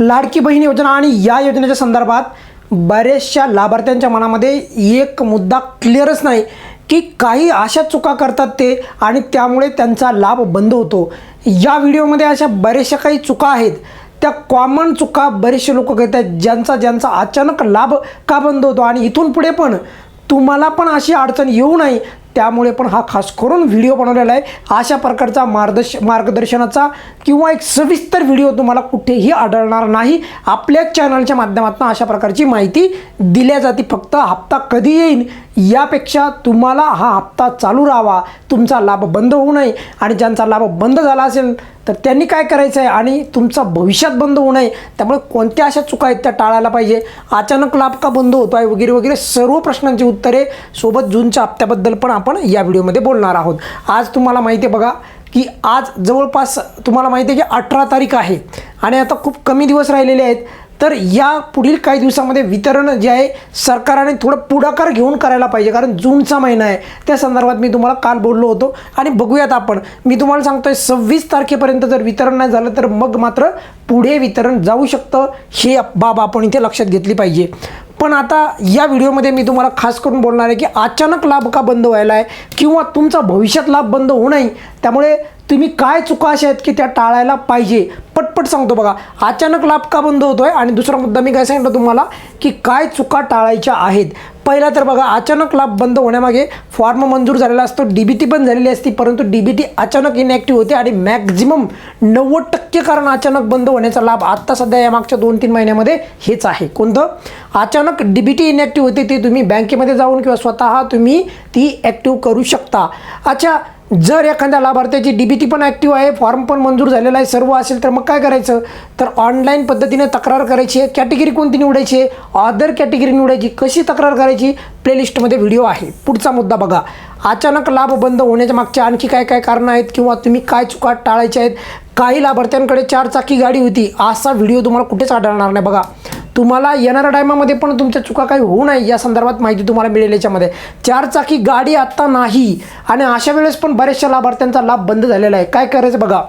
लाडकी बहीण योजना आणि या योजनेच्या संदर्भात बऱ्याचशा लाभार्थ्यांच्या मनामध्ये एक मुद्दा क्लिअरच नाही की काही अशा चुका करतात ते आणि त्यामुळे त्यांचा लाभ बंद होतो. या व्हिडिओमध्ये अशा बऱ्याचशा काही चुका आहेत. त्या कॉमन चुका बरेचसे लोक करतात ज्यांचा ज्यांचा अचानक लाभ का बंद होतो आणि इथून पुढे पण तुम्हाला पण अशी अडचण येऊ नये त्यामुळे पण हा खास करून व्हिडिओ बनवलेला आहे. अशा प्रकारचा मार्गदर्श मार्गदर्शनाचा किंवा एक सविस्तर व्हिडिओ तुम्हाला कुठेही आढळणार नाही. आपल्याच चॅनलच्या माध्यमातून अशा प्रकारची माहिती दिल्या जाते. फक्त हप्ता कधी येईल यापेक्षा तुम्हाला हा हप्ता चालू राहावा. तुमचा लाभ बंद होऊ नये आणि ज्यांचा लाभ बंद झाला असेल तर त्यांनी काय करायचं आहे आणि तुमचा भविष्यात बंद होऊ नये. त्यामुळे कोणत्या अशा चुका आहेत त्या टाळायला पाहिजे? अचानक लाभ का बंद होतो आहे वगैरे वगैरे सर्व प्रश्नांची उत्तरे सोबत जूनच्या हप्त्याबद्दल पण आपण या व्हिडिओमध्ये बोलणार आहोत. आज तुम्हाला माहिती आहे बघा की आज जवळपास तुम्हाला माहिती आहे की अठरा तारीख आहे. आणि आता खूप कमी दिवस राहिलेले आहेत. तर या पुढील काही दिवसामध्ये वितरण जे आहे सरकारने थोडं पुढाकार घेऊन करायला पाहिजे. कारण जूनचा महिना आहे. त्या संदर्भात मी तुम्हाला काल बोललो होतो. आणि बघूयात आपण. मी तुम्हाला सांगतोय सव्वीस तारखेपर्यंत जर वितरण नाही झालं तर मग मात्र पुढे वितरण जाऊ शकतं. हे बाब आपण इथे लक्षात घेतली पाहिजे. पण आता या व्हिडिओमध्ये मी तुम्हाला खास करून बोलणार आहे की अचानक लाभ का बंद व्हायला आहे? किंवा तुमचा भविष्यात लाभ बंद होऊ नये? त्यामुळे तुम्ही काय चुका अशा आहेत की त्या टाळायला पाहिजे? पटपट सांगतो बघा. अचानक लाभ का बंद होतो आहे आणि दुसरा मुद्दा मी काय सांगितलं तुम्हाला की काय चुका टाळायच्या आहेत? पहिला तर बघा अचानक लाभ बंद होण्यामागे फॉर्म मंजूर झालेला असतो डी बी टी पण झालेली असती परंतु डी बी टी अचानक इनॅक्टिव्ह होते आणि मॅक्झिमम नव्वद टक्के कारण अचानक बंद होण्याचा लाभ आत्ता सध्या या मागच्या दोन तीन महिन्यामध्ये हेच आहे. कोणतं? अचानक डी बी टी इनॅक्टिव्ह होते ते तुम्ही बँकेमध्ये जाऊन किंवा स्वतः तुम्ही ती ॲक्टिव्ह करू शकता. अच्छा जर एखाद्या लाभार्थ्याची डी बी टी पण ॲक्टिव्ह आहे फॉर्म पण मंजूर झालेला आहे सर्व असेल तर मग काय करायचं? तर ऑनलाईन पद्धतीने तक्रार करायची आहे. कॅटेगरी कोणती निवडायची आहे? अदर कॅटेगरी निवडायची. कशी तक्रार करायची? प्लेलिस्टमध्ये व्हिडिओ आहे. पुढचा मुद्दा बघा. अचानक लाभ बंद होण्याच्या मागच्या आणखी काय काय कारणं आहेत? किंवा तुम्ही काय चुका टाळायच्या आहेत? काही लाभार्थ्यांकडे चार चाकी गाडी होती. असा व्हिडिओ तुम्हाला कुठेच आढळणार नाही. बघा. तुम्हाला येणाऱ्या टायमामध्ये पण तुमच्या चुका काही होऊ नये या संदर्भात माहिती तुम्हाला मिळेल याच्यामध्ये. चार चाकी गाडी आत्ता नाही आणि अशा वेळेस पण बऱ्याचशा लाभार्थ्यांचा लाभ बंद झालेला आहे. काय करायचं बघा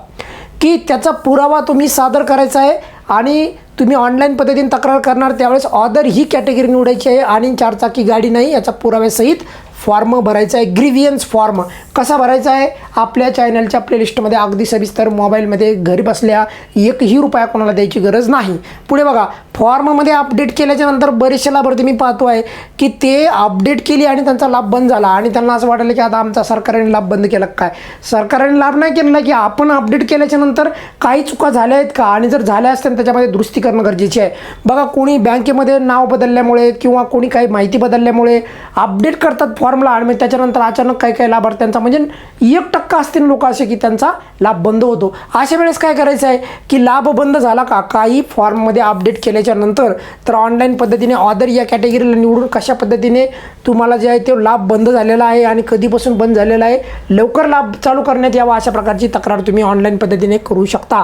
की त्याचा पुरावा तुम्ही सादर करायचा आहे आणि तुम्ही ऑनलाईन पद्धतीने तक्रार करणार त्यावेळेस ऑदर ही कॅटेगरी निवडायची आहे आणि चारचाकी गाडी नाही याचा पुराव्यासहित फॉर्म भरायचा आहे ग्रीवियन्स फॉर्म कसा भरायचा आहे? आपल्या चॅनलच्या प्लेलिस्टमध्ये अगदी सविस्तर मोबाईलमध्ये घरी बसल्या एकही रुपया कोणाला द्यायची गरज नाही. पुढे बघा फॉर्ममध्ये अपडेट केल्याच्यानंतर बरेचसे लाभार्थी मी पाहतो आहे की ते अपडेट केली आणि त्यांचा लाभ बंद झाला. आणि त्यांना असं वाटलं की आता आमचा सरकारने लाभ बंद केला काय? सरकारने लाभ नाही केलेला की आपण अपडेट केल्याच्यानंतर काही चुका झाल्या आहेत का? आणि जर झाल्या असतील त्याच्यामध्ये दुरुस्ती करणं गरजेचे आहे. बघा कोणी बँकेमध्ये नाव बदलल्यामुळे किंवा कोणी काही माहिती बदलल्यामुळे अपडेट करतात फॉर्म फॉर्मला आणि त्याच्यानंतर अचानक काही काही लाभार्थ्यांचा म्हणजे एक टक्का असतील लोक असे की त्यांचा लाभ बंद होतो. अशा वेळेस काय करायचं आहे की लाभ बंद झाला का काही फॉर्ममध्ये अपडेट केल्याच्यानंतर तर ऑनलाईन पद्धतीने ऑदर या कॅटेगरीला निवडून कशा पद्धतीने तुम्हाला जे आहे ते लाभ बंद झालेला आहे आणि कधीपासून बंद झालेला आहे लवकर लाभ चालू करण्यात यावा अशा प्रकारची तक्रार तुम्ही ऑनलाईन पद्धतीने करू शकता.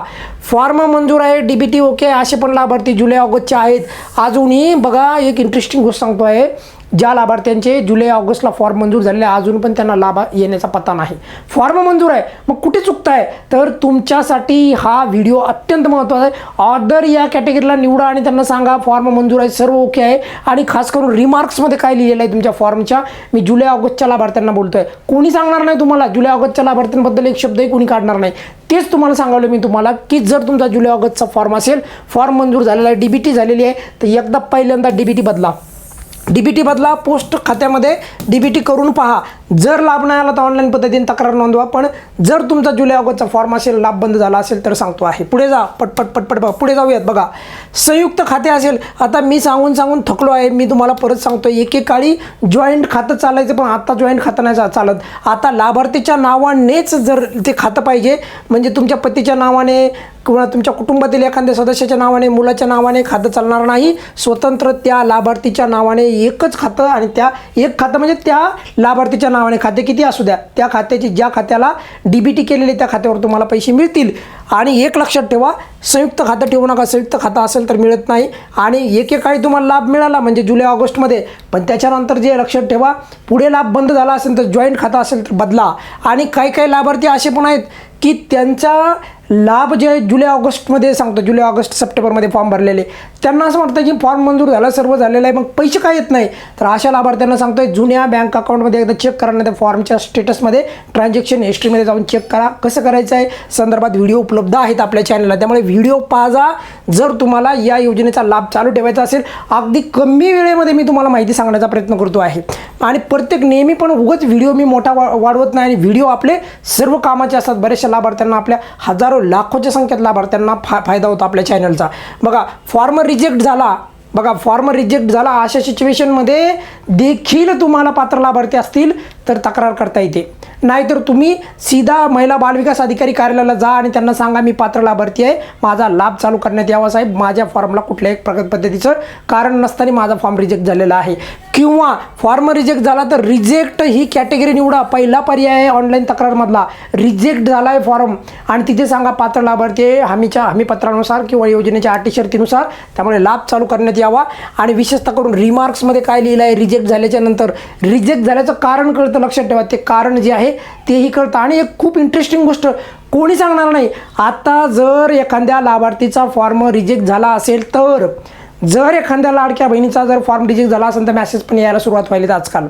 फॉर्म मंजूर आहे डी बी टी ओके असे पण लाभार्थी जुलै ऑगस्टचे आहेत. अजूनही बघा एक इंटरेस्टिंग गोष्ट सांगतो आहे ज्या लाभार्थ्यांचे जुलै ऑगस्टला फॉर्म मंजूर झालेले आहे, अजून पण त्यांना लाभ येण्याचा पत्ता नाही. फॉर्म मंजूर आहे मग कुठे चुकताय? तर तुमच्यासाठी हा व्हिडिओ अत्यंत महत्त्वाचा आहे. ऑर्डर या कॅटेगरीला निवडा आणि त्यांना सांगा फॉर्म मंजूर आहे सर्व ओके आहे. आणि खास करून रिमार्क्समध्ये काय लिहिलेलं आहे तुमच्या फॉर्मच्या मी जुलै ऑगस्टच्या लाभार्थ्यांना बोलतोय. कोणी सांगणार नाही तुम्हाला? जुलै ऑगस्टच्या लाभार्थ्यांबद्दल एक शब्दही कोणी काढणार नाही. तेच तुम्हाला सांगावलं मी तुम्हाला की जर तुमचा जुलै ऑगस्टचा फॉर्म असेल फॉर्म मंजूर झालेला आहे डी बी टी झालेली आहे तर एकदा पहिल्यांदा डी बी टी बदला. डी बी टी बदला पोस्ट खात्यामध्ये डी बी टी करून पहा. जर लाभ नाही आला तर ऑनलाईन पद्धतीने तक्रार नोंदवा. पण जर तुमचा जुलै ऑगस्टचा फॉर्म असेल लाभ बंद झाला असेल तर सांगतो आहे. पुढे जा. पटपट पटपट बघा पुढे जाऊयात बघा. संयुक्त खाते असेल. आता मी सांगून सांगून थकलो आहे. मी तुम्हाला परत सांगतो एकेकाळी जॉईंट खातं चालायचं पण आता जॉईंट खातं नाही चालत. आता लाभार्थीच्या नावानेच जर ते खातं पाहिजे म्हणजे तुमच्या पतीच्या नावाने किंवा तुमच्या कुटुंबातील एखाद्या सदस्याच्या नावाने मुलाच्या नावाने खातं चालणार नाही. स्वतंत्र त्या लाभार्थीच्या नावाने एकच खातं आणि त्या एक खातं म्हणजे त्या लाभार्थीच्या नावाने खाते किती असू द्या. त्या खात्याची ज्या खात्याला डी बी टी केलेली त्या खात्यावर तुम्हाला पैसे मिळतील. आणि एक लक्षात ठेवा संयुक्त खातं ठेवू नका. संयुक्त खातं असेल तर मिळत नाही. आणि एकेकाळी तुम्हाला लाभ मिळाला म्हणजे जुलै ऑगस्टमध्ये. पण त्याच्यानंतर जे लक्षात ठेवा पुढे लाभ बंद झाला असेल तर जॉईंट खातं असेल तर बदला. आणि काही काही लाभार्थी असे पण आहेत की त्यांचा लाभ जे जुलै ऑगस्टमध्ये सांगतो जुलै ऑगस्ट सप्टेंबरमध्ये फॉर्म भरलेले. त्यांना असं वाटतं की फॉर्म मंजूर झाला सर्व झालेलं आहे मग पैसे काय येत नाही? तर अशा लाभार्थ्यांना सांगतोय जुन्या बँक अकाउंटमध्ये एकदा चेक करा नाही त्या फॉर्मच्या स्टेटसमध्ये ट्रान्झॅक्शन हिस्ट्रीमध्ये जाऊन चेक करा कसं करायचं आहे? संदर्भात व्हिडिओ उपलब्ध आहेत आपल्या चॅनलला त्यामुळे व्हिडिओ पाजा. जर तुम्हाला या योजनेचा लाभ चालू ठेवायचा असेल अगदी कमी वेळेमध्ये मी तुम्हाला माहिती सांगण्याचा प्रयत्न करतो आहे. आणि प्रत्येक नेहमी पण उगाच व्हिडिओ मी मोठा वा वाढवत नाही आणि व्हिडिओ आपले सर्व कामाचे असतात. बऱ्याचशा लाभार्थ्यांना आपल्या हजारो लाखोच्या संख्येत लाभार्थ्यांना फा फायदा होतो आपल्या चॅनलचा बघा फॉर्मर रिजेक्ट झाला. बघा फॉर्मर रिजेक्ट झाला अशा सिच्युएशनमध्ये देखील तुम्हाला पात्र लाभार्थी असतील तर तक्रार करता येते. नाहीतर तुम्ही सीधा महिला बालविकास अधिकारी कार्यालयाला जा आणि त्यांना सांगा मी पात्र लाभार्थी आहे. माझा लाभ चालू करण्यात यावा साहेब. माझ्या फॉर्मला कुठल्याही प्रगत पद्धतीचं कारण नसताना माझा फॉर्म रिजेक्ट झालेला आहे. किंवा फॉर्म रिजेक्ट झाला तर रिजेक्ट ही कॅटेगरी निवडा. पहिला पर्याय आहे ऑनलाईन तक्रारमधला. रिजेक्ट झाला आहे फॉर्म आणि तिथे सांगा पात्र लाभार्थी आहे. हमीच्या हमीपत्रानुसार किंवा योजनेच्या अटी शर्तीनुसार त्यामुळे लाभ चालू करण्यात यावा. आणि विशेषतः करून रिमार्क्समध्ये काय लिहिलं आहे रिजेक्ट झाल्याच्यानंतर. रिजेक्ट झाल्याचं कारण कळतं. लक्षात ठेवा. ते कारण जे आहे तेही कळतं. आणि एक खूप इंटरेस्टिंग गोष्ट कोणी सांगणार नाही आता जर एखाद्या लाभार्थीचा फॉर्म रिजेक्ट झाला असेल तर जर एखाद्या लाडक्या बहिणीचा जर फॉर्म रिजेक्ट झाला असेल तर मॅसेज पण यायला सुरुवात व्हायली आजकाल.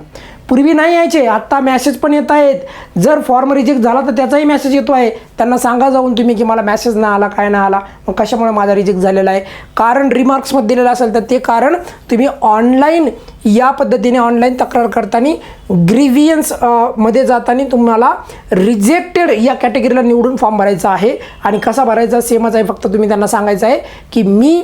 पूर्वी नाही यायचे आत्ता मॅसेज पण येत आहेत. जर फॉर्म रिजेक्ट झाला तर त्याचाही मेसेज येतो आहे. त्यांना सांगा जाऊन तुम्ही की मला मॅसेज नाही आला काय नाही आला. मग कशामुळे माझा रिजेक्ट झालेला आहे? कारण रिमार्क्समध्ये दिलेलं असेल तर ते कारण तुम्ही ऑनलाईन या पद्धतीने ऑनलाईन तक्रार करताना ग्रीवियन्समध्ये जाताना तुम्हाला रिजेक्टेड या कॅटेगरीला निवडून फॉर्म भरायचा आहे. आणि कसा भरायचा? सेमच आहे. फक्त तुम्ही त्यांना सांगायचं आहे की मी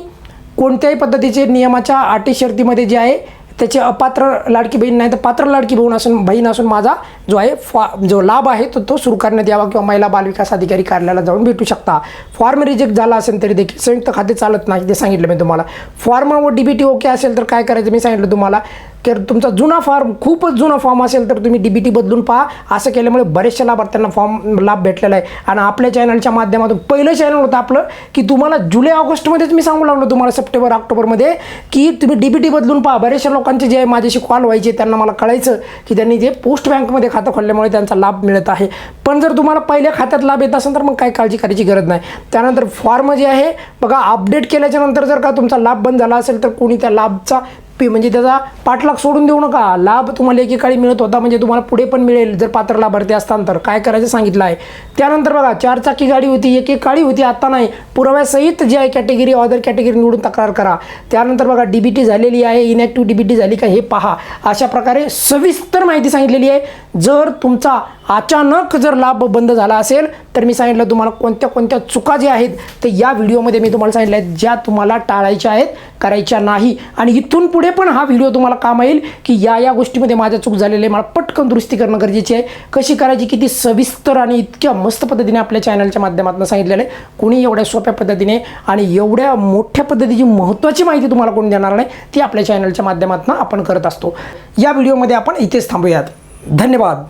कोणत्याही पद्धतीचे नियमाच्या अटी शर्तीमध्ये जे आहे त्याचे अपात्र लाडकी बहीण नाही तर पात्र लाडकी बहीण असून बहीण असून माझा जो आहे फॉ जो लाभ आहे तो तो सुरू करण्यात यावा किंवा महिला बालविकास अधिकारी कार्यालयाला जाऊन भेटू शकता. फॉर्म रिजेक्ट झाला असेल तरी देखील संयुक्त खाते चालत नाही ते सांगितलं मी तुम्हाला. फॉर्म व डी बी टी ओके असेल तर काय करायचं मी सांगितलं तुम्हाला. तर तुमचा जुना फॉर्म खूपच जुना फॉर्म असेल तर तुम्ही डी बी टी बदलून पहा. असं केल्यामुळे बरेचशा लाभार्थ्यांना फॉर्म लाभ भेटलेला आहे. आणि आपल्या चॅनलच्या माध्यमातून पहिलं चॅनल होतं आपलं की तुम्हाला जुलै ऑगस्टमध्येच मी सांगू लागलो तुम्हाला सप्टेंबर ऑक्टोबरमध्ये की तुम्ही डी बी टी बदलून पहा. बरेचशा लोकांचे जे आहे माझ्याशी कॉल व्हायचे त्यांना मला कळायचं की त्यांनी जे पोस्ट बँकमध्ये खातं खोलल्यामुळे त्यांचा लाभ मिळत आहे. पण जर तुम्हाला पहिल्या खात्यात लाभ येत असेल तर मग काय काळजी करायची गरज नाही. त्यानंतर फॉर्म जे आहे बघा अपडेट केल्याच्यानंतर जर का तुमचा लाभ बंद झाला असेल तर कोणी त्या लाभचा पी म्हणजे त्याचा पाठलाग सोडून देऊ नका. लाभ तुम्हाला एकेकाळी मिळत होता म्हणजे तुम्हाला पुढे पण मिळेल. जर पात्र लाभार्थी असताना तर काय करायचं सांगितलं आहे? त्यानंतर बघा चारचाकी गाडी होती एकेकाळी होती आता नाही. पुराव्यासहित जी आहे कॅटेगरी ऑदर कॅटेगरी निवडून तक्रार करा. त्यानंतर बघा डी बी टी झालेली आहे इनॅक्टिव्ह डी बी टी झाली का हे पहा. अशा प्रकारे सविस्तर माहिती सांगितलेली आहे. जर तुमचा अचानक जर लाभ बंद झाला असेल तर मी सांगितलं तुम्हाला कोणत्या कोणत्या चुका ज्या आहेत ते या व्हिडिओमध्ये मी तुम्हाला सांगितलं आहेत ज्या तुम्हाला टाळायच्या आहेत करायच्या नाही. आणि इथून पुढे पण हा व्हिडिओ तुम्हाला काम येईल की या या गोष्टीमध्ये माझ्या चूक झालेली आहे मला पटकन दुरुस्ती करणं गरजेची आहे. कशी करायची किती सविस्तर आणि इतक्या मस्त पद्धतीने आपल्या चॅनलच्या माध्यमातून सांगितलेलं आहे. कोणी एवढ्या सोप्या पद्धतीने आणि एवढ्या मोठ्या पद्धतीची महत्त्वाची माहिती तुम्हाला कोणी देणार नाही ती आपल्या चॅनलच्या माध्यमातून आपण करत असतो. या व्हिडिओमध्ये आपण इथेच थांबूयात. धन्यवाद.